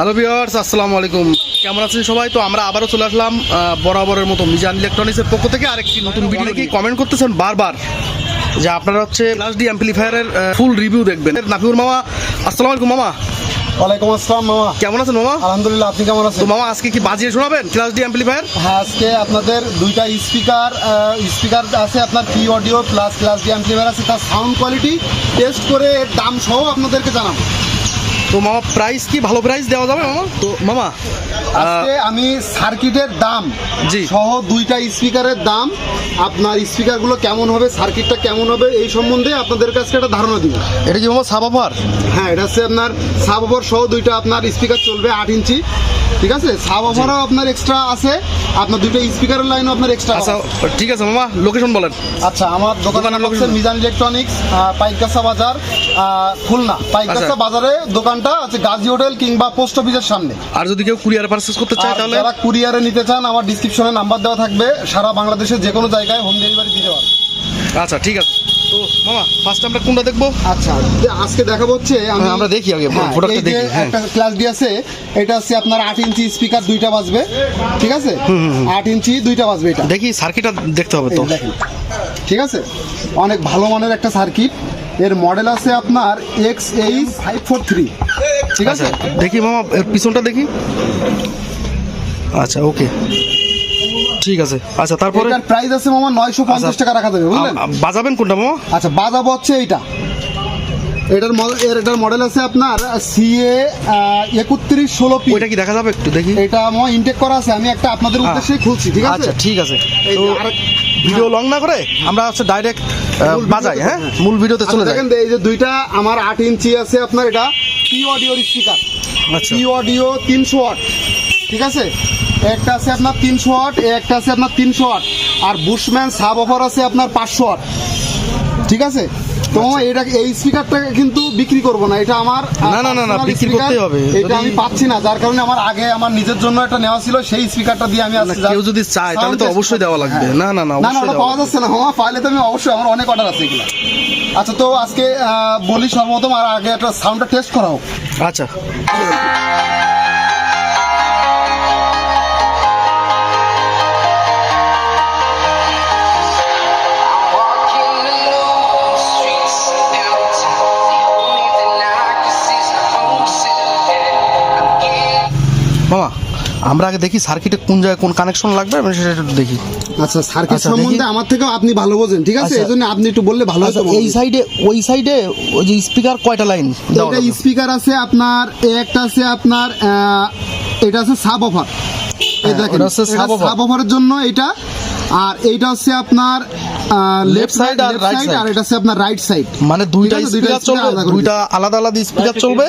Hello viewers আসসালামু আলাইকুম। কেমন আছেন সবাই? তো আমরা আবারও চলে আসলাম বরাবরের মতো মিজান ইলেকট্রনিক্সের পক্ষ থেকে আরেকটি নতুন ভিডিও কি? কমেন্ট করতেছেন বারবার। যে আপনারা হচ্ছে ক্লাস ডি অ্যাম্পলিফায়ারের ফুল রিভিউ দেখবেন। নাফিউর মামা আসসালামু আলাইকুম মামা। ওয়ালাইকুম আসসালাম মামা। কেমন আছেন মামা? আলহামদুলিল্লাহ আপনি কেমন তো আছেন মামা আজকে কি বাজিয়ে শোনাবেন ক্লাস ডি অ্যাম্পলিফায়ার হ্যাঁ আজকে আপনাদের দুইটা স্পিকার স্পিকার আছে আপনার P audio plus class D amplifier আছে তার সাউন্ড কোয়ালিটি টেস্ট করে এর দাম সহ আপনাদেরকে জানাব। তো মামা প্রাইস কি? ভালো প্রাইস দেওয়া যাবে মামা? তো মামা আজকে আমি সার্কিটের দাম জি। সহ দুইটা স্পিকারের দাম। আপনার স্পিকারগুলো কেমন হবে সার্কিটটা কেমন হবে এই সম্বন্ধে আপনাদের কাছে একটা ধারণা দিব। এটা কি মামা সাব অফার হ্যাঁ এটা হচ্ছে আপনার সাব ওভার সহ দুইটা আপনার স্পিকার চলবে আট ইঞ্চি। ঠিক আছে? সাব ওভারও আপনার এক্সট্রা আছে। আপনার দুইটা স্পিকারের লাইনও আপনার এক্সট্রা আচ্ছা ঠিক আছে মামা লোকেশন বলেন। আচ্ছা আমার দোকানের location। মিজান ইলেকট্রনিক্স পাইকাসা বাজার খুলনা পাইকাসা আচ্ছা। বাজারে দোকানটা আছে গাজী হোটেল কিংবা পোস্ট অফিসের সামনে। আর যদি কেউ কুরিয়ার পারচেজ করতে চায় তাহলে? যারা কুরিয়ারে নিতে চান আমার ডিসক্রিপশনে নাম্বার দেওয়া থাকবে। সারা বাংলাদেশের যে কোনো জায়গায় হোম ডেলিভারি দিতে পারবে আচ্ছা ঠিক আছে। তো মামা ফার্স্ট আমরা কোনটা দেখব? আচ্ছা আজকে দেখাবো হচ্ছে আমি হ্যাঁ, আমরা দেখি আগে, হ্যাঁ, প্রোডাক্টটা দেখি, হ্যাঁ। একটা ক্লাস ডি আছে এটা হচ্ছে আপনার আট ইঞ্চি স্পিকার দুইটা বাজবে। ঠিক আছে? আট ইঞ্চি দুইটা বাজবে এটা। দেখি সার্কিটটা দেখতে হবে তো। ঠিক আছে? অনেক ভালো মানের একটা সার্কিট এর মডেল আছে আপনার X H five four three ঠিক আচ্ছা আছে দেখি মামা এর পিছনটা দেখি। আচ্ছা ওকে ঠিক আছে। আচ্ছা তারপরে? এটার প্রাইস আছে মামা নয়শো পঞ্চাশ আচ্ছা। টাকা রাখা যাবে বুঝলেন? বাজাবেন কোনটা মামা? আচ্ছা বাজাবো হচ্ছে এইটা। এটার মডেল এর এটার মডেল আছে আপনার সিএ একত্রিশ ষোলো পি ওইটা কি দেখা যাবে একটু দেখি? এটা আমার ইনটেক করা আছে আমি একটা আপনাদের উদ্দেশ্যে খুলছি ঠিক আছে? আচ্ছা ঠিক আছে। তো ভিডিও লং না করে আমরা হচ্ছে ডাইরেক্ট বাজাই হ্যাঁ? হ্যাঁ। মূল ভিডিওতে চলে আচ্ছা, দেখেন এই যে দুইটা আমার আট ইঞ্চি আছে আপনার এটা পি অডিওর স্পিকার আচ্ছা। পি অডিও তিনশো ওয়াট ঠিক আছে? একটা আছে আপনার তিনশো ওয়াট একটা আছে আপনার তিনশো ওয়াট। আর বুশম্যান সাব অফার আছে আপনার পাঁচশো ওয়াট ঠিক আছে? তো আচ্ছা। এটা এই স্পিকারটা কিন্তু বিক্রি করব না এটা আমার না, না, না, না, বিক্রি। হবে। এটা আমি পাচ্ছি না যার কারণে আমার আগে আমার নিজের জন্য একটা নেওয়া ছিল সেই স্পিকারটা দিয়ে আমি না, আজকে কেউ যদি চায় তাহলে তো অবশ্যই দেওয়া লাগবে হ্যাঁ। না না না পাওয়া যাচ্ছে না হ্যাঁ পাইলে তো আমি অবশ্যই আমার অনেক অর্ডার আছে এগুলো আচ্ছা তো আজকে বলি সর্বপ্রথম আর আগে একটা সাউন্ডটা টেস্ট করা হোক আচ্ছা আমরা আগে দেখি সার্কিটে কোন জায়গায় কোন কানেকশন লাগবে আমি সেটা একটু দেখি। আচ্ছা সার্কিট আচ্ছা, সম্বন্ধে আমার থেকেও আপনি ভালো বোঝেন ঠিক আছে? আচ্ছা। এই জন্য আপনি একটু বললে ভালো আচ্ছা হতো এই সাইডে ওই সাইডে ওই যে স্পিকার কয়টা লাইন দেওয়া এটা লাগবে? স্পিকার আছে আপনার এ একটা আছে আপনার আহ, এটা আছে সাব অফার এই দেখেন ওটা হচ্ছে sub offer। সাব অফারের জন্য এটা। আর এইটা হচ্ছে আপনার লেফট সাইড আর right side। আর এটা হচ্ছে আপনার রাইট সাইড মানে দুইটা দুইটা স্পিকার চলবে? আলাদা দুইটা আলাদা আলাদা স্পিকার চলবে?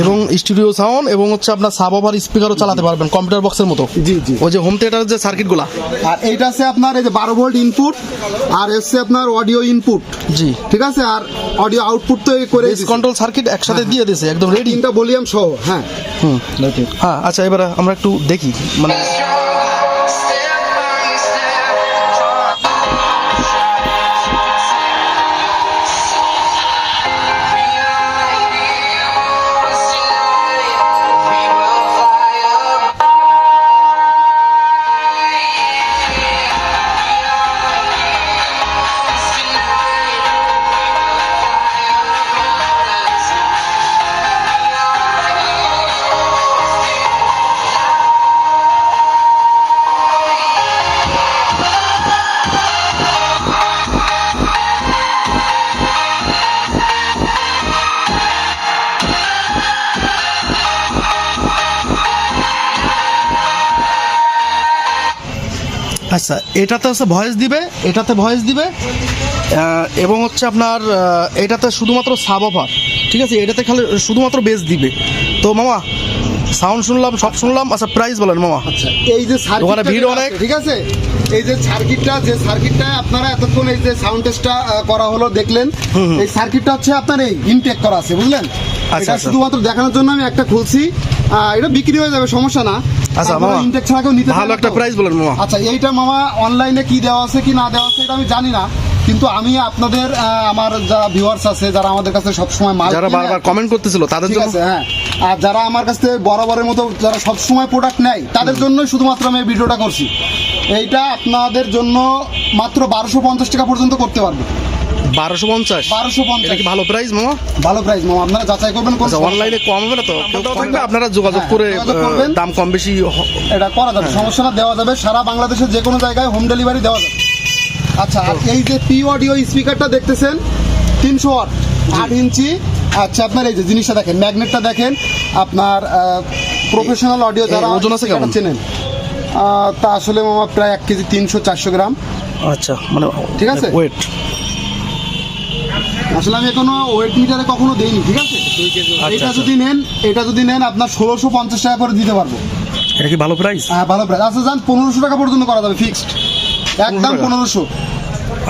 এবং স্টুডিও সাউন্ড এবং হচ্ছে আপনার সাব ওভার স্পিকারও চালাতে পারবেন কম্পিউটার বক্সের মতো। জি, জি। ওই যে হোম থিয়েটারের যে সার্কিটগুলা আর এইটা আছে আপনার এই যে বারো ভোল্ট ইনপুট আর হচ্ছে আপনার অডিও ইনপুট জি। ঠিক আছে আর অডিও আউটপুট তো এই করে কন্ট্রোল সার্কিট একসাথে দিয়ে দিয়েছে একদম রেডি তিনটা ভলিউম সহ হ্যাঁ। হুম হ্যাঁ আচ্ছা এবারে আমরা একটু দেখি মানে আচ্ছা এটাতে হচ্ছে ভয়েস দিবে এটাতে ভয়েস দিবে এবং হচ্ছে আপনার এটাতে শুধুমাত্র সাব অফার ঠিক আছে? এটাতে খালি শুধুমাত্র বেস দিবে। তো মামা সাউন্ড শুনলাম সব শুনলাম আচ্ছা প্রাইস বলেন মামা। আচ্ছা এই যে দোকানে ভিড় অনেক। ঠিক আছে? এই যে সার্কিটটা যে সার্কিটটা আপনারা এতক্ষণ এই যে সাউন্ড টেস্টটা করা হলো দেখলেন। এই সার্কিটটা হচ্ছে আপনার এই ইনটেক করা আছে বুঝলেন? আচ্ছা, এটা আচ্ছা। শুধুমাত্র দেখানোর জন্য আমি একটা খুলছি। এটা বিক্রি হয়ে যাবে সমস্যা না। আচ্ছা মামা ইনটেক ছাড়া কেউ নিতে ভালো একটা প্রাইস বলেন মামা। আচ্ছা এইটা মামা অনলাইনে কি দেওয়া আছে কি না দেওয়া আছে এটা আমি জানি না কিন্তু আমি আপনাদের আমার যারা ভিউয়ার্স আছে যারা আমাদের কাছে সবসময় মাল যারা বারবার কমেন্ট করতেছিল তাদের জন্য? হ্যাঁ। আর যারা আমার কাছ বরাবরের মতো যারা সবসময় প্রোডাক্ট নেয় তাদের জন্যই শুধুমাত্র আমি এই ভিডিওটা করছি। এইটা আপনাদের জন্য মাত্র বারোশো পঞ্চাশ টাকা পর্যন্ত করতে পারব। বারোশো পঞ্চাশ। বারোশো এটা পঞ্চাশ কি ভালো প্রাইস মামা? ভালো প্রাইস মামা। আপনারা যাচাই করবেন আচ্ছা অনলাইনে কম হবে না তো? থাকবে আপনারা যোগাযোগ হ্যাঁ, করে। দাম কম বেশি এটা করা যাবে সমস্যা না দেওয়া যাবে। সারা বাংলাদেশের যে কোনো জায়গায় হোম ডেলিভারি দেওয়া যাবে। আচ্ছা আর এই যে পি অডিও স্পিকারটা দেখতেছেন তিনশো ওয়াট আট ইঞ্চি। আচ্ছা আপনার এই যে জিনিসটা দেখেন ম্যাগনেটটা দেখেন আপনার প্রফেশনাল অডিও যারা ওজন আছে কেমন? চেনেন। তা আসলে মামা প্রায় এক কেজি তিনশো চারশো গ্রাম। আচ্ছা মানে ঠিক আছে? ওয়েট আসলে আমি এখনও ওয়েট মিটারে কখনো দেইনি ঠিক আছে? এটা আচ্ছা। যদি নেন এটা যদি নেন আপনার ষোলোশো পঞ্চাশ টাকা করে দিতে পারব। এটা কি ভালো প্রাইস হ্যাঁ ভালো প্রাইস আচ্ছা যান পনেরোশো টাকা পর্যন্ত করা যাবে ফিক্সড একদম? পনেরোশো।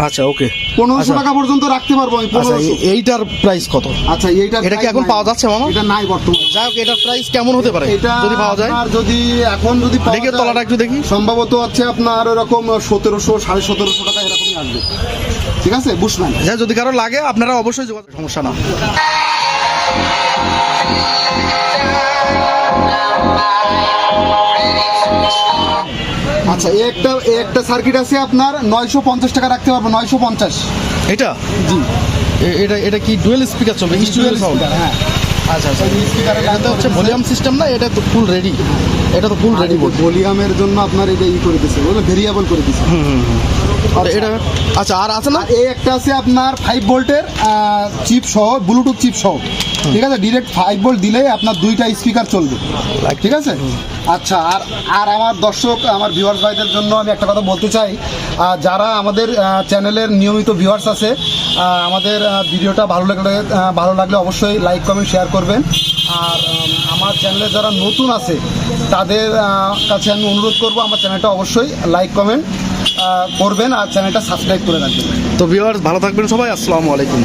আচ্ছা ওকে পনেরোশো আচ্ছা। টাকা পর্যন্ত রাখতে পারব আমি আচ্ছা পনেরোশো। এইটার প্রাইস কত? আচ্ছা এইটা এটা কি এখন পাওয়া যাচ্ছে, মামা? এটা নাই বর্তমানে। যাই হোক এটার প্রাইস কেমন হতে পারে? এটা যদি পাওয়া যায়। আপনার যদি এখন যদি দেখি তলাটা একটু দেখি। সম্ভবত হচ্ছে আপনার এরকম সতেরোশো সাড়ে সতেরোশো টাকা এরকমই আসবে। ঠিক আছে? বুঝবেন হ্যাঁ যদি কারও লাগে আপনারা অবশ্যই যোগাযোগ সমস্যা না। আচ্ছা একটা একটা সার্কিট আছে আপনার নয়শো পঞ্চাশ টাকা রাখতে পারব নয়শো পঞ্চাশ। এটা? জি। এটা এটা কি ডুয়েল স্পিকার চলবে? স্টুডিও সাউন্ড হ্যাঁ। আচ্ছা আচ্ছা। এটা হচ্ছে ভলিউম সিস্টেম না? এটা তো ফুল রেডি এটা তো ফুল রেডি ভলিউমের জন্য আপনার এটা ই করে ভেরিয়েবল করে দিচ্ছে আর এটা আচ্ছা আর আছে না? এই একটা আছে আপনার ফাইভ ভোল্টের চিপ সহ ব্লুটুথ চিপ সহ। ঠিক আছে? ডিরেক্ট ফাইভ ভোল্ট দিলে আপনার দুইটা স্পিকার চলবে। ঠিক আছে? আচ্ছা আর আর আমার দর্শক, আমার ভিউয়ার্স ভাইদের জন্য আমি একটা কথা বলতে চাই। যারা আমাদের চ্যানেলের নিয়মিত ভিউয়ার্স আছে আমাদের ভিডিওটা ভালো লাগলে ভালো লাগলে অবশ্যই লাইক কমেন্ট শেয়ার করবেন। আর আমার চ্যানেলে যারা নতুন আছে, তাদের কাছে আমি অনুরোধ করব, আমার চ্যানেলটা অবশ্যই লাইক কমেন্ট করবেন আর চ্যানেলটা সাবস্ক্রাইব করে রাখবেন। তো ভিউয়ার্স ভালো থাকবেন সবাই, আসসালামু আলাইকুম।